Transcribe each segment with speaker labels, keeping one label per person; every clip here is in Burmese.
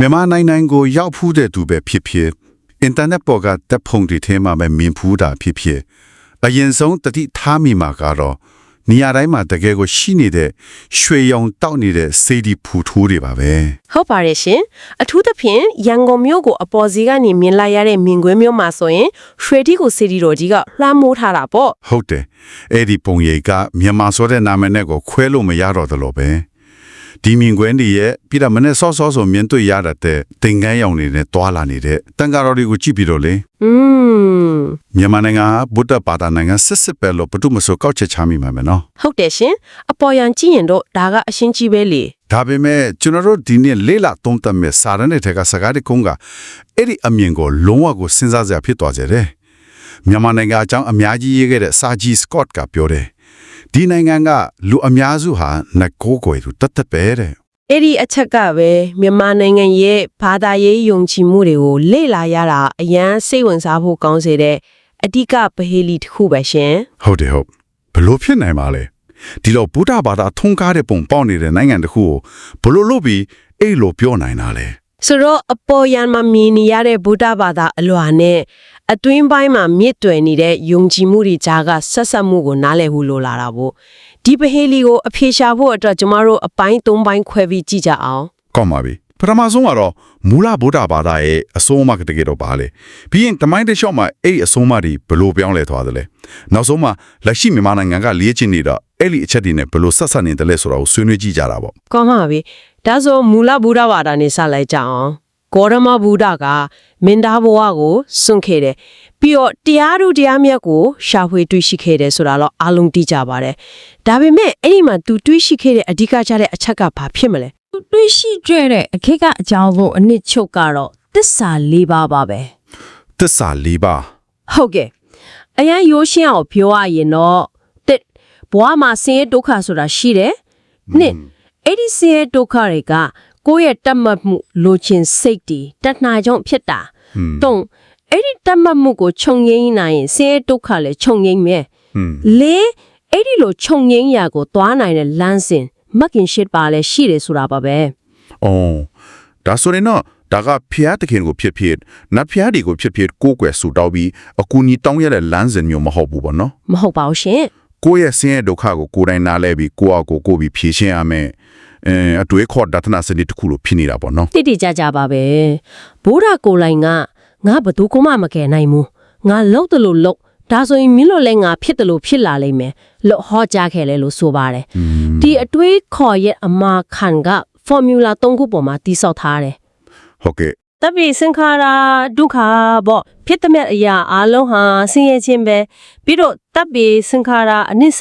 Speaker 1: မြန်မာနိုင်ငံကိုရောက်ဖူးတဲ့သူပဲဖြစ်ဖြစ်အင်တာနက်ပေါ်ကတပ်ဖုန်တွေထဲမှာပဲမြင်ဖူးတာဖြစ်ဖြစ်အရင်ဆုံးတတိထားမိမှာကတော့နေရာတိုင်းမှာတကယ်ကိုရှိနေတဲ့ရွှေရောင်တောက်နေတဲ့စေဒီဖူထိုးတွေပါပဲ
Speaker 2: ဟုတ်ပါတယ်ရှင်အထူးသဖြင့်ရန်ကုန်မြို့ကိုအပေါ်စီကနေမြင်လိုက်ရတဲ့မြင်ကွင်းမျိုးမှာဆိုရင်ရွှေတိကိုစီဒီတော်ကြီးကလှမ်းမိုးထားတာပေါ့
Speaker 1: ဟုတ်တယ်အဲ့ဒီပုံရိပ်ကမြန်မာဆိုတဲ့နာမည်နဲ့ကိုခွဲလို့မရတော့သလိုပဲ ဒီမြင်ကွင်းတွေရဲ့ပြီးတော့မနေ့စောစောဆိုမြင်တွေ့ရတဲ့တင်ကန်းရောင်တွေနဲ့တွာလာနေတဲ့တန်ကာတော်တွေကိုကြည့်ပြီးတော့လေ
Speaker 2: อืม
Speaker 1: မြန်မာနိုင်ငံကဗုဒ္ဓဘာသာနိုင်ငံစစ်စစ်ပဲလို့ဘုသူမဆိုကောက်ချက်ချမိမှာမယ်နော်
Speaker 2: ဟုတ်တယ်ရှင်အပေါ်ယံကြည့်ရင်တော့ဒါကအရှင်းကြီးပဲလေ
Speaker 1: ဒါပေမဲ့ကျွန်တော်တို့ဒီနေ့လေးလာသုံးသပ်မဲ့စာရတဲ့ထက်ကစကားတကုန်းကအဲ့ဒီအမြင်ကိုလုံးဝကိုစဉ်းစားစရာဖြစ်သွားကြတယ်မြန်မာနိုင်ငံအကြောင်းအများကြီးရေးခဲ့တဲ့စာဂျီစကော့ကပြောတယ် ဒီနိုင်ငံကလူအများစုဟာငကိုးကွယ်သူတတ်တတ်ပဲတဲ့
Speaker 2: အဲ့ဒီအချက်ကပဲမြန်မာနိုင်ငံရဲ့ဘာသာရေးယုံကြည်မှုတွေကိုလေ့လာရတာအရန်စိတ်ဝင်စားဖို့ကောင်းစေတဲ့အဓိကပဟေလီတစ်ခုပဲရှင်
Speaker 1: ဟုတ်တယ်ဟုတ်ဘလို့ဖြစ်နိုင်ပါလဲဒီလိုဗုဒ္ဓဘာသာထုံးကားတဲ့ပုံပေါက်နေတဲ့နိုင်ငံတစ်ခုကိုဘလို့လို့ပြီးအဲ့လိုပြောနိုင်တာလဲ
Speaker 2: ဆိုတော့အပေါ်ယံမှာမြင်နေရတဲ့ဗုဒ္ဓဘာသာအလွာနဲ့အတွင်းပိုင်းမှာမြင့်တွယ်နေတဲ့ယုံကြည်မှုတွေကြားကဆက်ဆက်မှုကိုနားလည်ဖို့လိုလာတာပေါ့ဒီပဟေလီကိုအဖေရှာဖို့အတွက်ကျမတို့အပိုင်း၃ပိုင်းခွဲပြီးကြည့်ကြအောင်
Speaker 1: ကောင်းပါပြီ ပထမဆုံးကတော့မူလဗုဒ္ဓဘာသာရဲ့အဆုံးအမကတကယ်တော့ပါလေပြီးရင်တမိုင်းတစ်လျှောက်မှာအဲ့ဒီအဆုံးအမတွေဘလို့ပြောင်းလဲသွားတယ်လဲနောက်ဆုံးမှာလက်ရှိမြန်မာနိုင်ငံကလေ့ကျင့်နေတာအဲ့ဒီအချက်တွေနဲ့ဘလို့ဆက်ဆက်နေတယ်လဲဆိုတာကိုဆွေးနွေးကြည့်ကြတာပေါ့
Speaker 2: ကောင်းပါပြီဒါဆိုမူလဗုဒ္ဓဘာသာနေစလိုက်ကြအောင်ဂေါရမဗုဒ္ဓကမင်ဒါဘဝကိုစွန့်ခဲ့တယ်ပြီးတော့တရားသူတရားမြတ်ကိုရှာဖွေတွေ့ရှိခဲ့တယ်ဆိုတာတော့အလုံးတိကြပါတယ်ဒါပေမဲ့အဲ့ဒီမှာသူတွေ့ရှိခဲ့တဲ့အဓိကကျတဲ့အချက်ကဘာဖြစ်မလဲ
Speaker 3: သူ တွေးရှိကြတဲ့အခက်ကအကြောင်းကိုအနှစ်ချုပ်ကတော့တစ္ဆာ၄ပါးပါပဲ
Speaker 1: သစ္စာ၄ပါး
Speaker 2: ဟုတ်ကဲ့အရန်ရိုးရှင်းအောင်ပြောရရင်တော့တစ်ဘဝမှာဆင်းရဲဒုက္ခဆိုတာရှိတယ်နှစ်အဲ့ဒီဆင်းရဲဒုက္ခတွေကကိုယ့်ရဲ့တတ်မှတ်မှုလိုချင်စိတ်တွေတဏှာကြောင့်ဖြစ်တာသုံးအဲ့ဒီတတ်မှတ်မှုကိုခြုံငိမ့်နိုင်ရင်ဆင်းရဲဒုက္ခလည်းခြုံငိမ့်မယ်
Speaker 1: ဟွန်း
Speaker 2: လေးအဲ့ဒီလိုခြုံငိမ့်ရာကိုသွားနိုင်တဲ့လမ်းစဉ် မကင်ရှစ်ပါလဲရှိတယ်ဆိုတာပါပဲ
Speaker 1: အော်ဒါဆိုရင်တော့ဒါကဖျားတခင်ကိုဖြစ်ဖြစ်နတ်ဖျားတွေကိုဖြစ်ဖြစ်ကိုယ်ကွယ်ဆူတောက်ပြီးအကူအညီတောင်းရတဲ့လမ်းစဉ်မျိုးမဟုတ်ဘူးပေါ့နော်
Speaker 2: မဟုတ်ပါဘူးရှင်
Speaker 1: ကိုယ့်ရဲ့ဆင်းရဲဒုက္ခကိုကိုယ်တိုင်နားလဲပြီးကိုယ့်အကိုကိုယ်ပြီးဖြေရှင်းရမယ်အဲအတွေ့အခေါ်ဒသနာစနစ်တစ်ခုလိုဖြစ်နေတာပေါ့နော်
Speaker 2: တိတိကျကျပါပဲဘိုးရာကိုယ်လိုင်ကငါဘသူကမှမကယ်နိုင်ဘူးငါလှုပ်တယ်လို့လှုပ် ဒါဆိုရင်မင်းတို့လည်းငါဖြစ်တယ်လို့ဖြစ်လာလိမ့်မယ်လို့ဟောကြားခဲ့လဲလို့ဆိုပါတယ်ဒီအတွေးခေါ်ရဲ့အမာခံက formula ၃ခုပေါ်မှာတိဆောက်ထားတယ်
Speaker 1: ဟုတ်ကဲ့
Speaker 2: တပိစင်္ခါရဒုက္ခပေါ့ဖြစ်တဲ့မြတ်အရာအလုံးဟာဆင်းရဲခြင်းပဲပြီးတော့တပိစင်္ခါရအနိစ္စ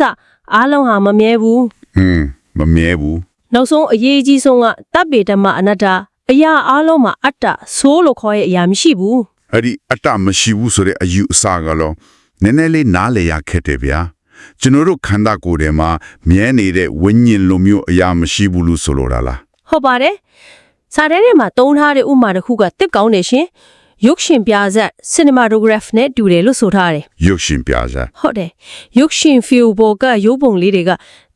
Speaker 2: အလုံးဟာမမြဲဘူး
Speaker 1: อืมမမြဲဘူး
Speaker 2: နောက်ဆုံးအရေးကြီးဆုံးကတပ်ပေဓမ္မအနတ္တအရာအလုံးမှာအတ္တဆိုးလို့ခေါ်ရဲ့အရာမရှိဘူး
Speaker 1: အဲ့ဒီအတ္တမရှိဘူးဆိုတဲ့အယူအဆကလော နည်းနည်းလေးနားလေရခက်တယ်ဗျာကျွန်တော်တို့ခန္ဓာကိုယ်ထဲမှာမြဲနေတဲ့ဝိညာဉ်လိုမျိုးအရာမရှိဘူးလို့ဆိုလိုတာလား
Speaker 2: ဟုတ်ပါတယ်စာထဲထဲမှာတုံးထားတဲ့ဥမာတစ်ခုကတစ်ကောင်းနေရှင်ရုပ်ရှင်ပြဇာတ် cinematograph နဲ့တူတယ်လို့ဆိုထားတယ်
Speaker 1: ရုပ်ရှင်ပြစား
Speaker 2: ဟုတ်တယ်ရုပ်ရှင်ဖီလ်ဘောကရုပ်ပုံလေးတွေက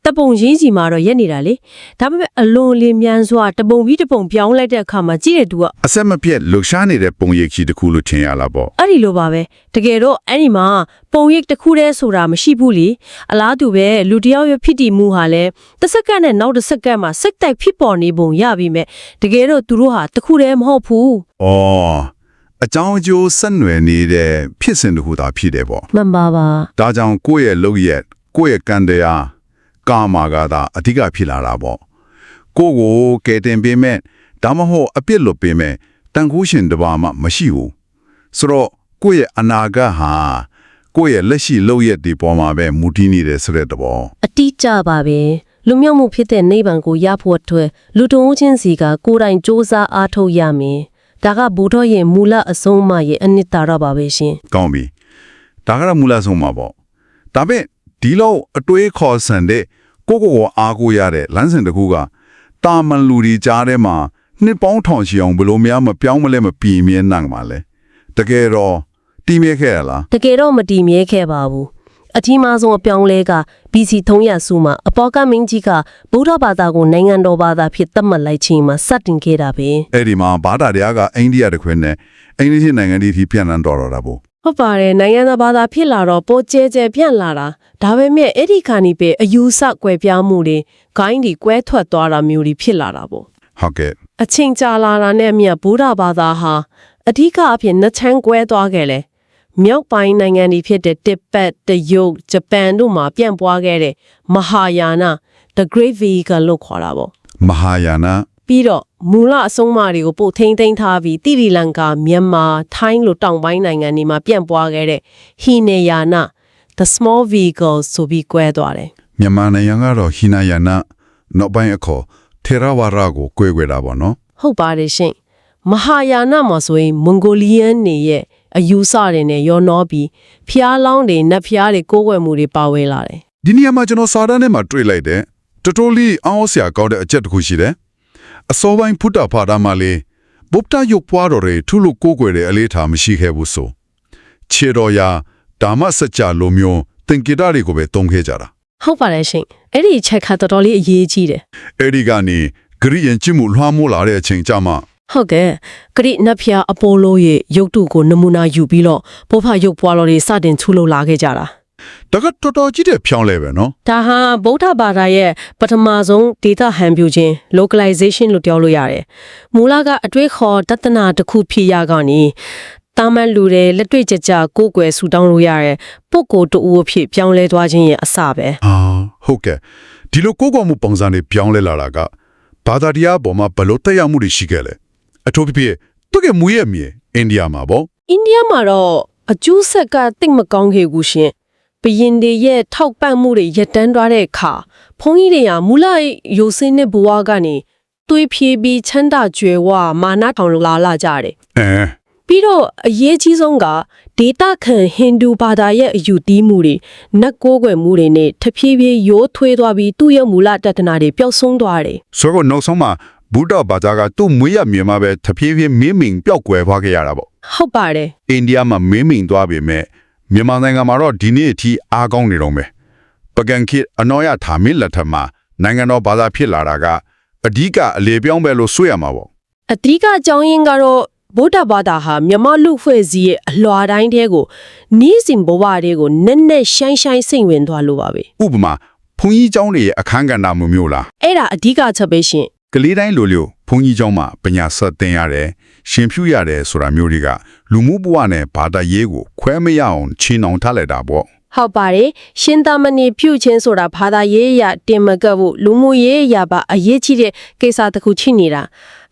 Speaker 2: တပုံရင်းစီမှာတော့ရက်နေတာလေဒါပေမဲ့အလွန်လင်းမြန်စွာတပုံပြီးတပုံပြောင်းလိုက်တဲ့အခါမှာကြည့်တဲ့သူက
Speaker 1: အဆက်မပြတ်လှူရှားနေတဲ့ပုံရိပ်ကြီးတစ်ခုလို့ထင်ရလားပေါ့
Speaker 2: အဲ့ဒီလိုပါပဲတကယ်တော့အဲ့ဒီမှာပုံရိပ်တစ်ခုတည်းဆိုတာမရှိဘူးလေအလားတူပဲလူတစ်ယောက်ရဲ့ဖြစ်တည်မှုဟာလည်းတစ်စက္ကန့်နဲ့နောက်တစ်စက္ကန့်မှာစိတ်တိုက်ဖြစ်ပေါ်နေပုံရပြီမဲ့တကယ်တော့သူတို့ဟာတစ်ခုတည်းမဟုတ်ဘူး။
Speaker 1: အော်အကြောင်းအကျိုးဆက်နွယ်နေတဲ့ဖြစ်စဉ်တစ်ခုသာဖြစ်တယ်ပေါ့
Speaker 2: မှန်ပါပါ။
Speaker 1: ဒါကြောင့်ကိုယ့်ရဲ့လုပ်ရက်ကိုယ့်ရဲ့ကံတရား ကာမကသာအဓိကဖြစ်လာတာပေါ့။ကိုယ့်ကိုကယ်တင်ပေးမဲ့ဒါမှမဟုတ်အပြစ်လွတ်ပေးမဲ့တန်ခိုးရှင်တစ်ပါးမှမရှိဘူး။ဆိုတော့ကိုယ့်ရဲ့အနာဂတ်ဟာကိုယ့်ရဲ့လက်ရှိလုပ်ရက်ဒီပေါ်မှာပဲမူတည်နေတယ်ဆိုတဲ့သဘော
Speaker 2: အတိအကျပါပဲလူမျိုးမှုဖြစ်တဲ့နိဗ္ဗာန်ကိုရဖို့အတွက်လူတုံးချင်းစီကကိုယ်တိုင်စ조사အားထုတ်ရမယ်ဒါကဘုဒ္ဓရဲ့မူလအဆုံးအမရဲ့အနှစ်သာရပါပဲရှင်။
Speaker 1: ကောင်းပြီ။ဒါကတော့မူလဆုံးမှာပေါ့။ဒါပေမဲ့ ဒီလောက်အတွေးခေါ်ဆန်တဲ့ကိုကိုကိုအားကိုရတဲ့လမ်းစဉ်တစ်ခုကတာမန်လူဒီကြားထဲမှာနှစ်ပေါင်းထောင်ချီအောင်ဘယ်လို့များမပြောင်းမလဲမပြင်းမြဲနိုင်မှာလဲ။တကယ်တော့တီးမြဲခဲ့ရလား
Speaker 2: တကယ်တော့မတည်မြဲခဲ့ပါဘူးအကြီးမားဆုံးအပြောင်းလဲက BC 300စုမှာအပေါ်ကမင်းကြီးကဗုဒ္ဓဘာသာကိုနိုင်ငံတော်ဘာသာဖြစ်သတ်မှတ်လိုက်ခြင်းမှာစတင်ခဲ့တာပဲ
Speaker 1: အဲ့ဒီမှာဘာသာတရားကအိန္ဒိယတခွင်နဲ့အိန္ဒိယနိုင်ငံဒီထိပြန်လန်းတော်တော့တာပေါ့
Speaker 2: ဟုတ်ပါတယ်နိုင်ငံသားဘာသာဖြစ်လာတော့ပိုကျဲကျဲပြန့်လာတာဒါပေမဲ့အဲ့ဒီခါနီပဲအယူဆကွဲပြားမှုတွေဂိုင်းဒီကွဲထွက်သွားတာမျိုးတွေဖြစ်လာတာပေါ့
Speaker 1: ဟုတ်ကဲ့
Speaker 2: အချိန်ကြာလာတာနဲ့အမျှဗုဒ္ဓဘာသာဟာအဓိကအဖြစ်နှစ်ချမ်းကွဲသွားခဲ့လေမြောက်ပိုင်းနိုင်ငံတွေဖြစ်တဲ့တစ်ပတ်တရုတ်ဂျပန်တို့မှာပြန့်ပွားခဲ့တဲ့မဟာယာန the great vehicle လို့ခေါ်တာပေါ့
Speaker 1: မဟာယာန
Speaker 2: ပြီးတော့မူလအဆုံးအမတွေကိုပို့ထိမ့်သိမ်းထားပြီးတိရိလင်္ကာမြန်မာထိုင်းလိုတောင်ပိုင်းနိုင်ငံတွေမှာပြန့်ပွားခဲ့တဲ့ဟီနေယာန the small vehicle ဆိုပြီးကွဲသွားတယ်
Speaker 1: မြန်မာနိုင်ငံကတော့ဟိနာယာနနောက်ပိုင်းအခေါ်ထေရဝါဒကို꿰 꿰တာပေါ့နော်
Speaker 2: ဟုတ်ပါတယ်ရှင်မဟာယာနမှာဆိုရင်မွန်ဂိုလီယန်နေရဲ့အယူဆတွေနဲ့ရောနှောပြီးဖျားလောင်းတွေနတ်ဖျားတွေကိုးကွယ်မှုတွေပါဝဲလာတယ်
Speaker 1: ဒီနေရာမှာကျွန်တော်စာတမ်းထဲမှာတွေ့လိုက်တဲ့တော်တော်လေးအောင်းစရာကောင်းတဲ့အချက်တစ်ခုရှိတယ် အစောပိုင်းဖုတ္တဖာဒမှာလေဗုဒ္ဓရုပ်ပွားတော်တွေထုလို့ကိုးကွယ်တဲ့အလေးထားမရှိခဲ့ဘူးဆိုခြေတော်ရာဓမ္မစကြာလိုမျိုးသင်္ကေတတွေကိုပဲတုံးခဲ့ကြတာ
Speaker 2: ဟုတ်ပါတယ်ရှင်အဲ့ဒီအချက်ကတော်တော်လေးအရေးကြီးတယ်
Speaker 1: အဲ့ဒီကနေဂရိယန်ကျင့်မှုလွှမ်းမိုးလာတဲ့အချိန်ကြမှာ
Speaker 2: ဟုတ်ကဲ့ဂရိနတ်ဖျားအပိုလိုရဲ့ရုပ်တုကိုနမူနာယူပြီးတော့ဘောဖရုပ်ပွားတော်တွေစတင်ထုလို့လာခဲ့ကြတာ
Speaker 1: တကတော်တော်ကြီးတဲ့ဖြောင်းလဲပဲနော်
Speaker 2: ဒါဟာဗုဒ္ဓဘာသာရဲ့ပထမဆုံး data ဟန်ပြူခြင်း localization လို့ပြောလို့ရတယ်။မူလကအတွေ့ခေါ်တသနာတစ်ခုဖြစ်ရကနေတာမန်လူတွေလက်တွေ့ကြကြကိုယ်ကွယ်ဆူတောင်းလို့ရတဲ့ပုဂ္ဂိုလ်တူအဖြစ်ပြောင်းလဲသွားခြင်းရဲ့အစပဲ
Speaker 1: အာဟုတ်ကဲ့ဒီလိုကိုးကွယ်မှုပုံစံတွေပြောင်းလဲလာတာကဘာသာတရားပေါ်မှာဘယ်လို့တက်ရောက်မှုတွေရှိခဲ့လဲအထူးသဖြင့်သူကမူရဲ့မြေအိန္ဒိယမှာပေါ့။
Speaker 2: အိန္ဒိယမှာတော့အကျိုးဆက်ကတိတ်မကောင်းခဲ့ဘူးရှင်။ ဘယင်တွေရဲ့ထောက်ပံ့မှုတွေရပ်တန်းသွားတဲ့အခါဘုန်းကြီးတွေကမူလရိုစင်းတဲ့ဘဝကနေတွေးဖြေးပြီးချမ်းသာကြွယ်ဝမာနထောင်လာလာကြတယ်
Speaker 1: အဲ
Speaker 2: ပြီးတော့အရေးကြီးဆုံးကဒေတာခံဟိန္ဒူဘာသာရဲ့အယူတီးမှုတွေနတ်ကိုးကွယ်မှုတွေနဲ့တဖြည်းဖြည်းရိုးထွေးသွားပြီးသူ့ရဲ့မူလတတနာတွေပျောက်ဆုံးသွားတယ်
Speaker 1: ဆိုတော့နောက်ဆုံးမှာဘုဒ္ဓဘာသာကသူ့မွေးရမြေမှာပဲတဖြည်းဖြည်းမင်းမင်ပျောက်ကွယ်သွားခဲ့ရတာပေါ့။
Speaker 2: ဟုတ်ပါတယ်
Speaker 1: အိန္ဒိယမှာမင်းမင်သွားပြီမဲ့ မြန်မာနိုင်ငံမှာတော့ဒီနေ့အထိအားကောင်းနေတော့မယ်ပကံခေတ်အနော်ရထာမင်းလက်ထက်မှာနိုင်ငံတော်ဘာသာဖြစ်လာတာကအဓိကအလေပြောင်းပဲလို့ဆိုရမှာပေါ့
Speaker 2: ။အဓိကအကြောင်းရင်းကတော့ဗုဒ္ဓဘာသာဟာမြမလူဖွဲ့စည်းရဲ့အလွာတိုင်းတဲကိုနီးစင်ဘဝတွေကိုနက်နက်ရှိုင်းရှိုင်းစိတ်ဝင်သွားလို့ပါပဲ
Speaker 1: ဥပမာဘုန်းကြီးเจ้าတွေရဲ့အခန်းကဏ္ဍမျိုးမျိုးလား
Speaker 2: ။အဲ့ဒါအဓိကချက်ပဲရှင်
Speaker 1: ကလေးတိုင်းလိုလိုဘုန်းကြီးကျောင်းမှာပညာဆက်သင်ရတယ်ရှင်ဖြူရတယ်ဆိုတာမျိုးတွေကလူမှုဘဝနဲ့ဘာသာရေးကိုခွဲမရအောင်ချီနှောင်ထားလိုက်တာပေါ့
Speaker 2: ဟုတ်ပါတယ်ရှင်သမဏေပြုခြင်းဆိုတာဘာသာရေးအရာတင်မကပ်ဖို့လူမှုရေးအရာပါအရေးကြီးတဲ့ကိစ္စတစ်ခုချိနေတာ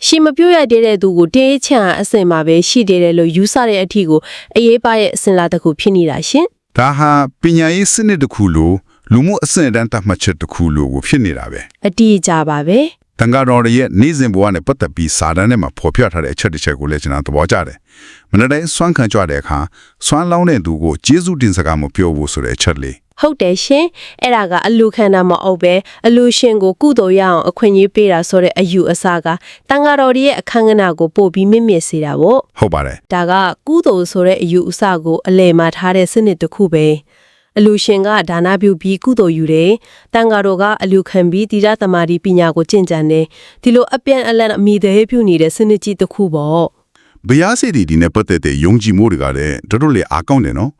Speaker 2: ရှင်မပြုတ်ရသေးတဲ့သူကိုတင်းချံအစင်မှာပဲရှိသေးတယ်လို့ယူဆတဲ့အထီကိုအရေးပါရဲ့အစင်လာတစ်ခုဖြစ်နေတာရှင်
Speaker 1: ဒါဟာပညာရေးစနစ်တစ်ခုလို့လူမှုအဆင့်အတန်းတတ်မှတ်ချက်တစ်ခုလို့ကိုဖြစ်နေတာပဲ
Speaker 2: အတိအကျပါပဲ
Speaker 1: တန်ဃာတော်တွေရဲ့နေ့စဉ်ဘဝနဲ့ပတ်သက်ပြီးစာတမ်းထဲမှာဖော်ပြထားတဲ့အချက်တစ်ချက်ကိုလည်းကျွန်တော်သဘောကျတယ်မနေ့တိုင်းဆွမ်းခံကြွတဲ့အခါဆွမ်းလောင်းတဲ့သူကိုကျေးဇူးတင်စကားမပြောဘူးဆိုတဲ့အချက်လေး။
Speaker 2: ဟုတ်တယ်ရှင်။အဲ့ဒါကအလူခန္ဓာမဟုတ်ပဲအလူရှင်ကိုကုသိုလ်ရအောင်အခွင့်အရေးပေးတာဆိုတဲ့အယူအဆကတန်ဃာတော်တွေရဲ့အခန်းကဏ္ဍကိုပို့ပြီးမြင့်မြတ်စေတာပေါ့။
Speaker 1: ဟုတ်ပါတယ်
Speaker 2: ဒါကကုသိုလ်ဆိုတဲ့အယူအဆကိုအလယ်မှာထားတဲ့စနစ်တစ်ခုပဲ အလူရှင်ကဒါနပြုပြီးကုသိုလ်ယူတယ်တန်ဃာတော်ကအလူခံပြီးတိရသမารီပညာကိုကျင့်ကြံတယ်ဒီလိုအပြန်အလှန်အမိသေးပြုနေတဲ့စနစ်ကြီးတစ်ခုပေါ့
Speaker 1: ဘုရားစေတီဒီနဲ့ပတ်သက်တဲ့ယုံကြည်မှုတွေကလည်းတော်တော်လေးအားကောင်းတယ်နော်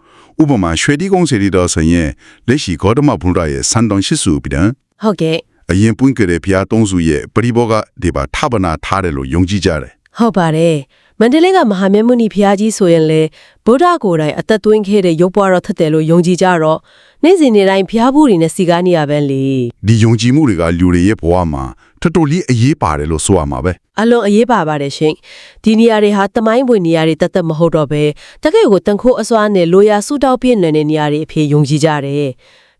Speaker 1: ဥပမာရွှေတိကုန်းစေတီတော်ဆိုရင်လက်ရှိဂေါတမဘုရားရဲ့စံတော်ရှိစုပြီးတော့
Speaker 2: ဟုတ်ကဲ့
Speaker 1: အရင်ပွင့်ကြတဲ့ဘုရားသုံးစုရဲ့ပရိဘောဂဒီပါထပနာထားတယ်လို့ယုံကြည်ကြတယ်
Speaker 2: ဟုတ်ပါတယ် မန္တလေးကမဟာမြတ်မုနီဘုရားကြီးဆိုရင်လေဗုဒ္ဓကိုယ်တိုင်အသက်သွင်းခဲ့တဲ့ရုပ်ပွားတော်ထက်တယ်လို့ယုံကြည်ကြတော့နေ့စဉ်နေ့တိုင်းဘုရားဘူးတွေနဲ့စီကားနေရပဲလေ
Speaker 1: ဒီယုံကြည်မှုတွေကလူတွေရဲ့ဘဝမှာတော်တော်လေးအရေးပါတယ်လို့ဆိုရမှာပဲ
Speaker 2: အလွန်အရေးပါပါတယ်ရှင်ဒီနေရာတွေဟာတမိုင်းဝင်နေရာတွေတသက်မဟုတ်တော့ပဲတကယ့်ကိုတန်ခိုးအစွာနဲ့လိုရာဆူတောက်ပြည့်နေတဲ့နေရာတွေအဖြစ်ယုံကြည်ကြတယ်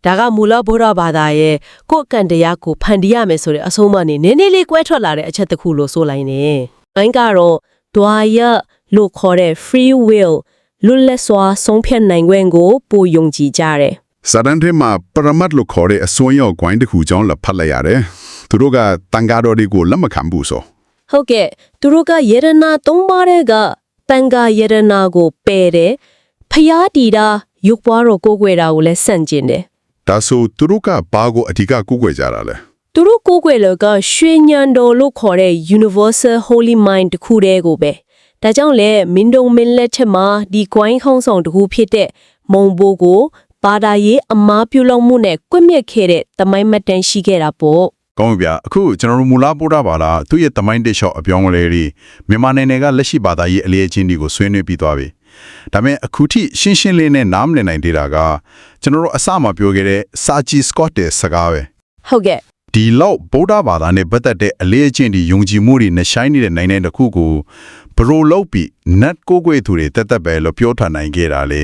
Speaker 2: ဒါကမူလဗုဒ္ဓဘာသာရဲ့ကိုယ့်ကံတရားကိုဖန်တီးရမယ်ဆိုတဲ့အဆုံးအမနဲ့နည်းနည်းလေးကွဲထွက်လာတဲ့အချက်တစ်ခုလို့ဆိုလိုက်နေ။အင်းကတော့ ဒွာရလို့ခေါ်တဲ့ free will လွတ်လပ်စွာဆုံးဖြတ်နိုင်ခွင့်ကိုပိုယုံကြည်ကြတယ်။
Speaker 1: စာတန်ထဲမှာပရမတ်လို့ခေါ်တဲ့အစွန်းရောက်ဂိုင်းတစ်ခုကြောင့်လက်ဖတ်လိုက်ရတယ်သူတို့ကတန်ဃာတော်တွေကိုလက်မခံဘူးဆို
Speaker 2: ဟုတ်ကဲ့သူတို့ကယေရနာသုံးပါးတဲ့ကတန်ခါယေရနာကိုပယ်တယ်ဖျားတီတာရုပ်ပွားတော်ကိုးကွယ်တာကိုလည်းစန့်ကျင်တယ်
Speaker 1: ဒါဆိုသူတို့ကဘာကိုအဓိကကူးကွယ်ကြတာလဲ
Speaker 2: သူတို့ကိုးကွယ်လောကရွှေညံတော်လို့ခေါ်တဲ့ Universal Holy Mind တခုတည်းကိုပဲဒါကြောင့်လဲမင်းတို့မင်းလက်ထက်မှာဒီကွိုင်းခုံးဆောင်တခုဖြစ်တဲ့မုံဘိုးကိုဘာသာရေးအမားပြုလုပ်မှုနဲ့ကွပ်မျက်ခဲ့တဲ့တမိုင်းမတ်တန်ရှိခဲ့တာပေါ့
Speaker 1: ကောင်းပြီဗျာအခုကျွန်တော်တို့မူလာပို့တာပါလားသူ့ရဲ့တမိုင်းတစ်လျှော့အပြောင်းအလဲတွေမြန်မာနိုင်ငံကလက်ရှိဘာသာရေးအလေးအချင်းတွေကိုဆွေးနွေးပြီးသွားပြီဒါပေမဲ့အခုထိရှင်းရှင်းလေးနဲ့နားမလည်နိုင်သေးတာကကျွန်တော်တို့အစမှပြောခဲ့တဲ့စာချီစကော့တဲ့စကားပဲ
Speaker 2: ဟုတ်ကဲ့
Speaker 1: ဒီလောက်ဗုဒ္ဓဘာသာနဲ့ပတ်သက်တဲ့အလေးအကျင့်တွေယုံကြည်မှုတွေနဲ့ရှိုင်းနေတဲ့နိုင်ငံတစ်ခုကိုဘရိုလောက်ပြီးနတ်ကိုကိုွေသူတွေတက်တက်ပဲလို့ပြောထားနိုင်ခဲ့တာလေ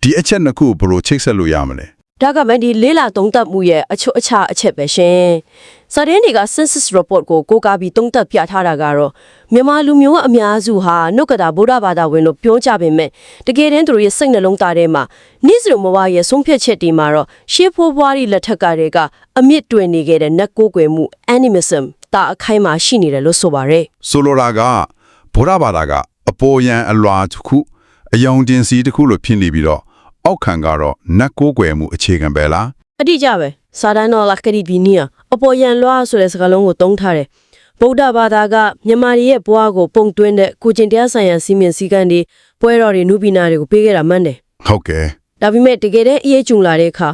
Speaker 1: ဒီအချက်နှစ်ခုဘရိုချိတ်ဆက်လို့ရမလဲ
Speaker 2: ဒါကမှဒီလေးလာသုံးသပ်မှုရဲ့အချွတ်အချအချက်ပဲရှင်။စာရင်းတွေက census report ကိုကိုးကားပြီးသုံးသပ်ပြထားတာကတော့မြန်မာလူမျိုးအများစုဟာနှုတ်ကတာဗုဒ္ဓဘာသာဝင်လို့ပြောကြပေမဲ့တကယ်တမ်းသူတို့ရဲ့စိတ်နှလုံးသားထဲမှာနိစ္စလိုမဝရဲ့ဆုံးဖြတ်ချက်တွေမှာတော့ရှေးဖိုးဘွားတွေလက်ထက်ကတည်းကအမြင့်တွင်နေခဲ့တဲ့နတ်ကိုးကွယ်မှု animism တာအခိုင်မှာရှိနေတယ်လို့ဆိုပါရယ်
Speaker 1: ဆိုလိုတာကဗုဒ္ဓဘာသာကအပေါ်ယံအလွာတစ်ခုအယုံတင်စီတစ်ခုလို့ဖြစ်နေပြီးတော့ အောက်ခံကတော့နတ်ကိုးကွယ်မှုအခြေခံပဲလား
Speaker 2: အတိအကျပဲစာဒန်တော်လာကတိဘီနီယာအပေါ်ယံလွှားဆိုတဲ့စကားလုံးကိုသုံးထားတယ်ဗုဒ္ဓဘာသာကမြန်မာတွေရဲ့ဘဝကိုပုံသွင်းတဲ့ကိုကျင်တရားဆိုင်ရာစီမင်းစည်းကမ်းတွေပွဲတော်တွေနုပညာတွေကိုပေးခဲ့တာမှန်တယ်
Speaker 1: ဟုတ်ကဲ့
Speaker 2: ဒါပေမဲ့တကယ်တမ်းအရေးကြုံလာတဲ့အခါ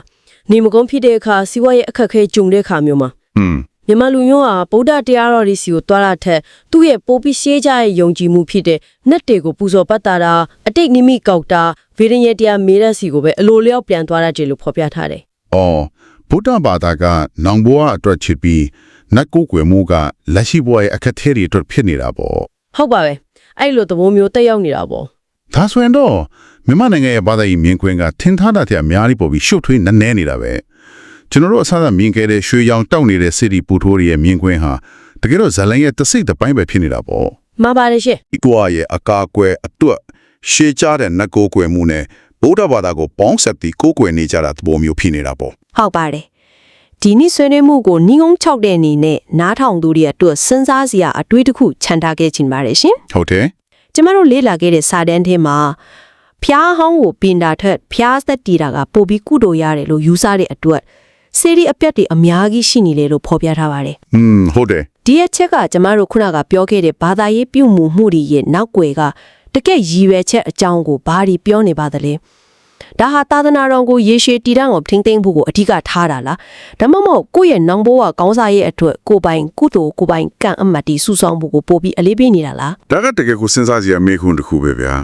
Speaker 2: နေမကုန်းဖြစ်တဲ့အခါစီးပွားရေးအခက်အခဲကြုံတဲ့အခါမျိုးမှာ
Speaker 1: ဟွန်း
Speaker 2: မြန်မာလူမျိုးဟာဗုဒ္ဓတရားတော်တွေစီကိုတွားလာထက်သူ့ရဲ့ပိုပြီးရှေးကြရဲ့ယုံကြည်မှုဖြစ်တဲ့နတ်တွေကိုပူဇော်ပတ်တာတာအတိတ်နိမိကောက်တာဗေဒင်ရတရားမေးတဲ့စီကိုပဲအလိုလျောက်ပြန်သွားတတ်တယ်လို့ဖော်ပြထားတယ်
Speaker 1: အော်ဗုဒ္ဓဘာသာကနောင်ဘဝအတွက်ချစ်ပြီးနတ်ကိုးကွယ်မှုကလက်ရှိဘဝရဲ့အခက်အခဲတွေအတွက်ဖြစ်နေတာပေါ့
Speaker 2: ဟုတ်ပါပဲအဲ့လိုသဘောမျိုးတက်ရောက်နေတာပေါ့
Speaker 1: ဒါဆိုရင်တော့မြန်မာနိုင်ငံရဲ့ဘာသာရေးမြင်ကွင်းကထင်ထားတာတဲ့အများကြီးပေါ်ပြီးရှုပ်ထွေးနည်းနည်းနေတာပဲ ကျွန်တော်တို့အစအစမြင်ခဲ့တဲ့ရွှေရောင်တောက်နေတဲ့စစ်တီပူထိုးတွေရဲ့မြင်ကွင်းဟာတကယ်တော့ဇလန်ရဲ့တစ်စိတ်တစ်ပိုင်းပဲဖြစ်နေတာပေါ့
Speaker 2: မှားပါတယ်ရှင်
Speaker 1: ဤကွာရဲ့အကာအကွယ်အတွက်ရှေးကြတဲ့နတ်ကိုးကွယ်မှုနဲ့ဗုဒ္ဓဘာသာကိုပေါင်းဆက်ပြီးကိုးကွယ်နေကြတာသဘောမျိုးဖြစ်နေတာပေါ့
Speaker 2: ဟုတ်ပါတယ်ဒီနေ့ဆွေးနွေးမှုကိုနှီးငုံ၆တဲ့အနေနဲ့နားထောင်သူတွေအတွက်စဉ်းစားစရာအတွေးတစ်ခုခြံထားခဲ့ခြင်းပါတယ်ရှင်
Speaker 1: ဟုတ်တယ်
Speaker 2: ကျမတို့လေ့လာခဲ့တဲ့စာတန်းထဲမှာဖျားဟောင်းကိုပင်တာထက်ဖျားသက်တီတာကပိုပြီးကုတို့ရတယ်လို့ယူဆတဲ့အတွက် စေရီအပြတ်တွေအများကြီးရှိနေလေလို့ဖော်ပြထားပါတယ်
Speaker 1: อืมဟုတ်တယ်
Speaker 2: ဒီအချက်ကကျမတို့ခုနကပြောခဲ့တဲ့ဘာသာရေးပြုမှုမှုတွေရဲ့နောက်ွယ်ကတကက်ရည်ရွယ်ချက်အကြောင်းကိုဘာဒီပြောနေပါသလဲဒါဟာသာသနာတော်ကိုရေရှည်တည်တံ့အောင်ထိမ့်သိမ့်ဖို့ကိုအဓိကထားတာလားဒါမှမဟုတ်ကိုယ့်ရဲ့နောင်ဘဝကောင်းစားရဲ့အတွက်ကိုယ်ပိုင်ကုသိုလ်ကိုယ်ပိုင်ကံအမတ်တီစုဆောင်ဖို့ကိုပို့ပြီးအလေးပေးနေတာလား
Speaker 1: ဒါကတကယ်ကိုစဉ်းစားကြည့်ရမေးခွန်းတစ်ခုပဲဗျာ